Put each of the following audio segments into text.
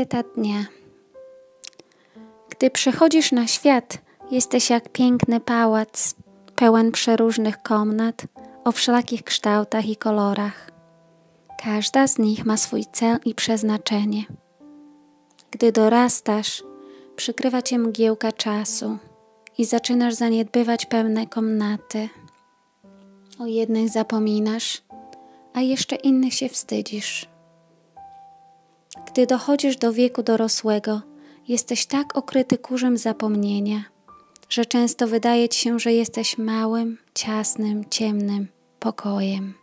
Cytat dnia. Gdy przychodzisz na świat, jesteś jak piękny pałac, pełen przeróżnych komnat o wszelakich kształtach i kolorach. Każda z nich ma swój cel i przeznaczenie. Gdy dorastasz, przykrywa cię mgiełka czasu i zaczynasz zaniedbywać pewne komnaty. O jednych zapominasz, a jeszcze innych się wstydzisz. Gdy dochodzisz do wieku dorosłego, jesteś tak okryty kurzem zapomnienia, że często wydaje ci się, że jesteś małym, ciasnym, ciemnym pokojem.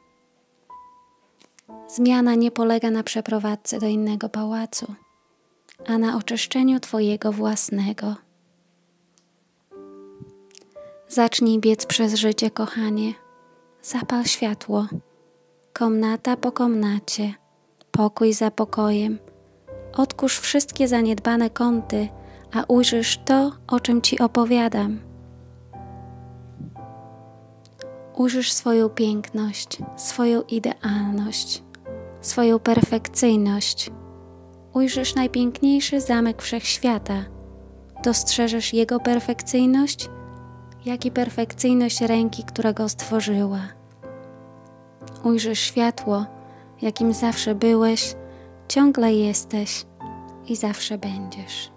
Zmiana nie polega na przeprowadzce do innego pałacu, a na oczyszczeniu Twojego własnego. Zacznij biec przez życie, kochanie. Zapal światło, komnata po komnacie, pokój za pokojem. Odkurz wszystkie zaniedbane kąty, a ujrzysz to, o czym Ci opowiadam. Ujrzysz swoją piękność, swoją idealność, swoją perfekcyjność. Ujrzysz najpiękniejszy zamek wszechświata. Dostrzeżesz jego perfekcyjność, jak i perfekcyjność ręki, która go stworzyła. Ujrzysz światło, jakim zawsze byłeś, ciągle jesteś i zawsze będziesz.